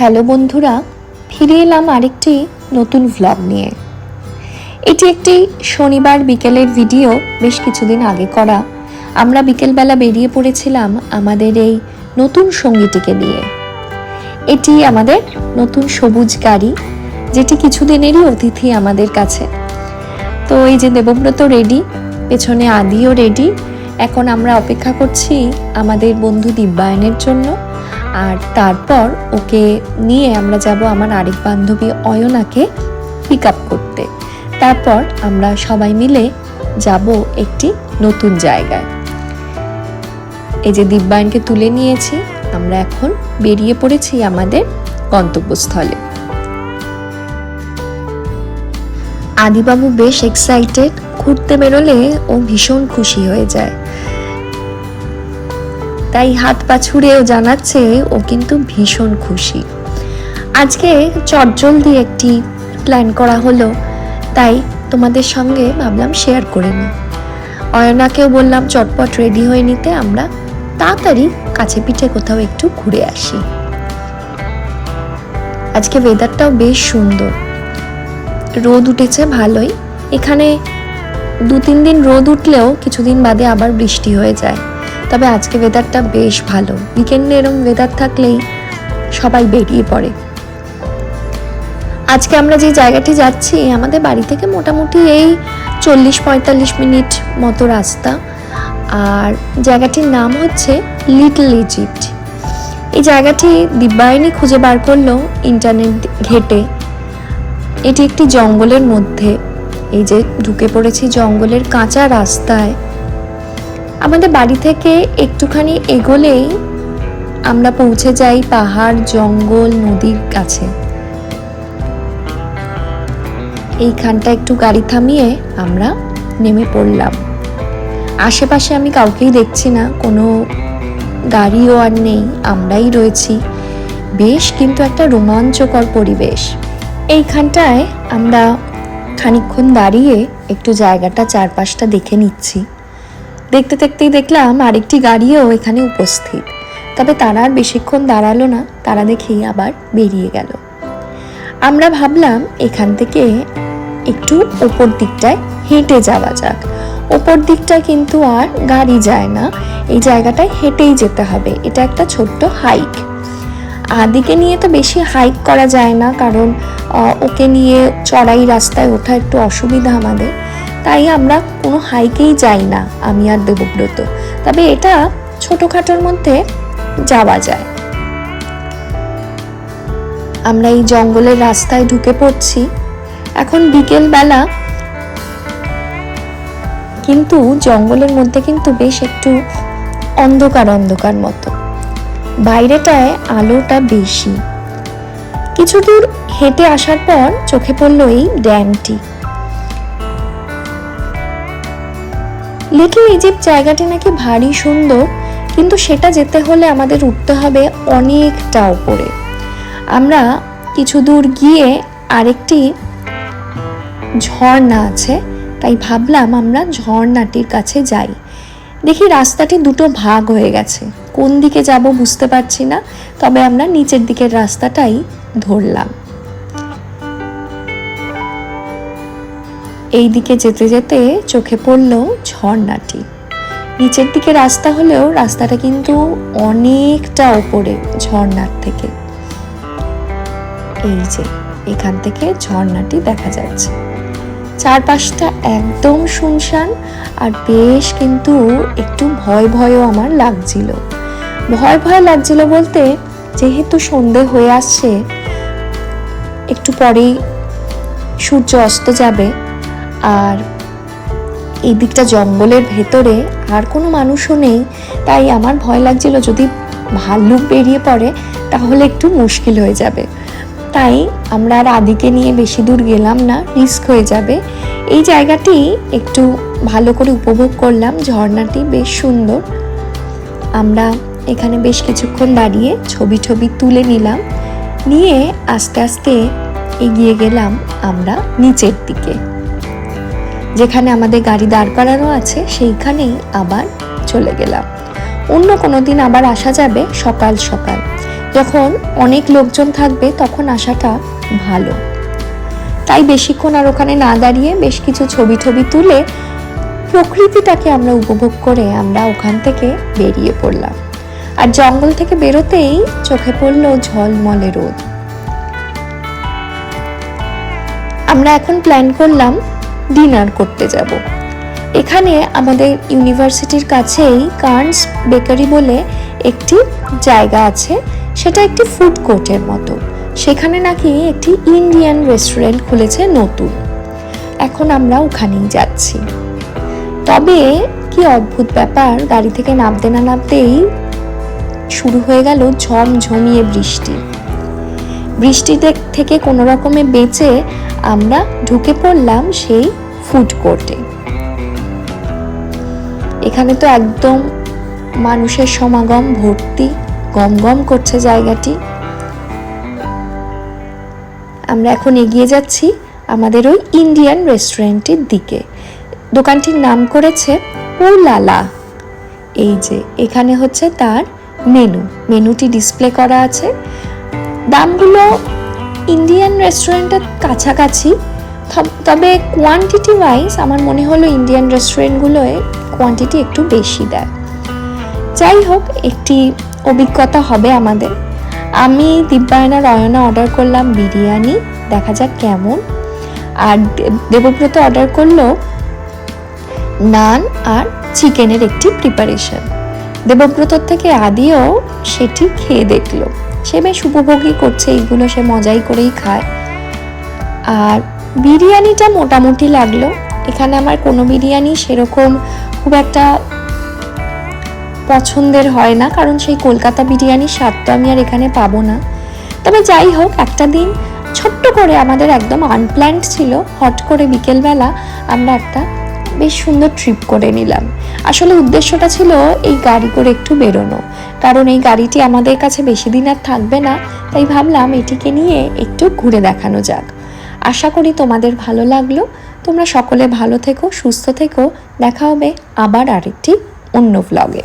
Hello বন্ধুরা, ফিরে এলাম আরেকটি নতুন ভ্লগ নিয়ে। এটি একটি শনিবার বিকেলের ভিডিও বেশ কিছুদিন আগে করা। আমরা বিকেলবেলা বেরিয়ে পড়েছিলাম আমাদের এই নতুন সঙ্গীটিকে নিয়ে। এটি আমাদের নতুন সবুজ গাড়ি, যেটি কিছুদিনেরই অতিথি আমাদের কাছে। তো এই যে দেবব্রত রেডি পেছনে আদিও রেডি এখন আমরা অপেক্ষা করছি আমাদের বন্ধু দিব্যায়নের জন্য। আর তারপর ওকে নিয়ে আমরা যাব আমার আরেক বান্ধবী অয়নাকে পিক আপ করতে। তারপর আমরা সবাই মিলে যাব একটি নতুন জায়গায়। এই যে দিব্যায়নকে তুলে নিয়েছি, আমরা এখন বেরিয়ে পড়েছি আমাদের গন্তব্যস্থলে। আদিবাবু বেশ এক্সাইটেড ঘুরতে বেরোলে ও ভীষণ খুশি হয়ে যায়। তাই হাত পা ছুঁড়েও জানাচ্ছে ও কিন্তু ভীষণ খুশি। আজকে চটজলদি একটি প্ল্যান করা হলো, তাই তোমাদের সঙ্গে ভাবলাম শেয়ার করে নিই। অয়নাকেও বললাম, চটপট রেডি হয়ে নিতে আমরা তাড়াতাড়ি কাছে পিঠে কোথাও একটু ঘুরে আসি। আজকে ওয়েদারটাও বেশ সুন্দর। রোদ উঠেছে ভালোই। এখানে দু তিন দিন রোদ উঠলেও কিছুদিন বাদে আবার বৃষ্টি হয়ে যায়। তবে আজকে ওয়েদারটা বেশ ভালো। উইকেন্ডে এরম ওয়েদার থাকলেই সবাই বেরিয়ে পড়ে। আজকে আমরা যে জায়গাটি যাচ্ছি, আমাদের বাড়ি থেকে মোটামুটি এই চল্লিশ পঁয়তাল্লিশ মিনিট মতো রাস্তা। আর জায়গাটির নাম হচ্ছে লিটল ইজিপ্ট এই জায়গাটি দিব্যায়নী খুঁজে বার করল ইন্টারনেট ঘেটে। এটি একটি জঙ্গলের মধ্যে। এই যে ঢুকে পড়েছি জঙ্গলের কাঁচা রাস্তায়। আমাদের বাড়ি থেকে একটুখানি এগোলেই আমরা পৌঁছে যাই পাহাড়, জঙ্গল, নদীর কাছে। এইখানটা একটু গাড়ি থামিয়ে আমরা নেমে পড়লাম। আশেপাশে আমি কাউকেই দেখছি না, কোনো গাড়িও আর নেই, আমরাই রয়েছি। বেশ কিন্তু একটা রোমাঞ্চকর পরিবেশ। এইখানটায় আমরা খানিকক্ষণ দাঁড়িয়ে একটু জায়গাটা চারপাশটা দেখে নিচ্ছি। দেখতে দেখতেই দেখলাম আরেকটি গাড়িও এখানে উপস্থিত। তবে তারা আর বেশিক্ষণ দাঁড়াল না, তারা দেখেই আবার বেরিয়ে গেল। আমরা ভাবলাম এখান থেকে একটু ওপর দিকটায় হেঁটে যাওয়া যাক। ওপর দিকটায় কিন্তু আর গাড়ি যায় না, এই জায়গাটায় হেঁটেই যেতে হবে, এটা একটা ছোট্ট হাইক। আদিকে নিয়ে তো বেশি হাইক করা যায় না, কারণ ওকে নিয়ে চড়াই রাস্তায় ওঠা একটু অসুবিধা আমাদের। তাই আমরা কোনো হাইকেই যাই না, আমি আর দেবব্রত। তবে এটা ছোটোখাটোর মধ্যে যাওয়া যায়। আমরা এই জঙ্গলের রাস্তায় ঢুকে পড়ছি। এখন বিকেল বেলা কিন্তু জঙ্গলের মধ্যে কিন্তু বেশ একটু অন্ধকার অন্ধকার মতো। বাইরেটায় আলোটা বেশি। কিছু দূর হেঁটে আসার পর চোখে পড়ল এই ড্যামটি। লিটল ইজিপ্ট জায়গাটি নাকি ভারী সুন্দর, কিন্তু সেটা যেতে হলে আমাদের উঠতে হবে অনেকটা উপরে। আমরা কিছু দূর গিয়ে আরেকটি ঝর্ণা আছে, তাই ভাবলাম আমরা ঝর্ণাটির কাছে যাই। দেখি রাস্তাটি দুটো ভাগ হয়ে গেছে। কোন দিকে যাব বুঝতে পারছি না, তবে আমরা নিচের দিকের রাস্তাটাই ধরলাম। এই দিকে যেতে যেতে চোখে পড়ল ঝর্ণাটি নিচের দিকে রাস্তা হলেও রাস্তাটা কিন্তু অনেকটা ওপরে ঝর্ণার থেকে। এই যে, এখান থেকে ঝর্ণাটি দেখা যাচ্ছে। চারপাশটা একদম শুনশান আর বেশ কিন্তু একটু ভয় ভয়ও আমার লাগছিল। ভয় ভয় লাগছিল বলতে যেহেতু সন্ধে হয়ে আসছে, একটু পরেই সূর্য অস্ত যাবে আর এই দিকটা জঙ্গলের ভেতরে আর কোনো মানুষও নেই, তাই আমার ভয় লাগছিল যদি ভাল্লুক বেরিয়ে পড়ে, তাহলে একটু মুশকিল হয়ে যাবে। তাই আমরা আর আদিকে নিয়ে বেশি দূর গেলাম না, রিস্ক হয়ে যাবে। এই জায়গাটি একটু ভালো করে উপভোগ করলাম, ঝর্ণাটি বেশ সুন্দর। আমরা এখানে বেশ কিছুক্ষণ দাঁড়িয়ে ছবি ছবি তুলে নিলাম, নিয়ে আস্তে আস্তে এগিয়ে গেলাম আমরা নিচের দিকে। যেখানে আমাদের গাড়ি দাঁড় করানো আছে, সেইখানেই আবার চলে গেলাম। অন্য কোনো দিন আবার আসা যাবে সকাল সকাল। যখন অনেক লোকজন থাকবে, তখন আসাটা ভালো। তাই বেশিক্ষণ আর ওখানে না দাঁড়িয়ে বেশ কিছু ছবি টবি তুলে প্রকৃতিটাকে আমরা উপভোগ করে আমরা ওখান থেকে বেরিয়ে পড়লাম। আর জঙ্গল থেকে বেরোতেই চোখে পড়ল ঝলমলে রোদ। আমরা এখন প্ল্যান করলাম ডিনার করতে যাব। এখানে আমাদের ইউনিভার্সিটির কাছেই কার্নস বেকারি বলে একটি জায়গা আছে। সেটা একটি ফুড কোর্টের মতো। সেখানে নাকি একটি ইন্ডিয়ান রেস্টুরেন্ট খুলেছে নতুন। এখন আমরা ওখানেই যাচ্ছি। তবে কি অদ্ভুত ব্যাপার, গাড়ি থেকে নামতে না নামতেই শুরু হয়ে গেল ঝমঝমিয়ে বৃষ্টি। বৃষ্টি থেকে কোনো রকমে বেঁচে আমরা ঢুকে পড়লাম সেই ফুড কোর্টে এখানে তো একদম মানুষের সমাগম, ভর্তি, গম গম করছে জায়গাটি। আমরা এখন এগিয়ে যাচ্ছি আমাদের ওই ইন্ডিয়ান রেস্টুরেন্টের দিকে। দোকানটির নাম করেছে লালা এই যে, এখানে হচ্ছে তার মেনু মেনুটি ডিসপ্লে করা আছে। দামগুলো ইন্ডিয়ান রেস্টুরেন্টের কাছাকাছি। তবে কোয়ান্টিটি ওয়াইজ আমার মনে হলো ইন্ডিয়ান রেস্টুরেন্টগুলোয় কোয়ান্টিটি একটু বেশি দেয়। যাই হোক, একটি অভিজ্ঞতা হবে আমাদের। আমি দিব্যায়না রয়না অর্ডার করলাম বিরিয়ানি, দেখা যাক কেমন। আর দেবব্রত অর্ডার করল নান আর চিকেনের একটি প্রিপারেশন দেবব্রতর থেকে আদিও সেটি খেয়ে দেখল। সে বেশ উপভোগই করছে এইগুলো সে মজাই করেই খায়। আর বিরিয়ানিটা মোটামুটি লাগল। এখানে আমার কোনো বিরিয়ানি সেরকম খুব একটা পছন্দের হয় না, কারণ সেই কলকাতা বিরিয়ানির স্বাদ তো আমি আর এখানে পাবো না। তবে যাই হোক, একটা দিন ছোট্ট করে আমাদের একদম আনপ্ল্যান্ড ছিল, হট করে বিকেলবেলা আমরা একটা বেশ সুন্দর ট্রিপ করে নিলাম। আসলে উদ্দেশ্যটা ছিল এই গাড়ি করে একটু বেরোনো। কারণ এই গাড়িটি আমাদের কাছে বেশি দিন আর থাকবে না, তাই ভাবলাম এটিকে নিয়ে একটু ঘুরে দেখানো যাক। আশা করি তোমাদের ভালো লাগল। তোমরা সকলে ভালো থেকো, সুস্থ থেকো। দেখা হবে আবার আরেকটি অন্য ভ্লগে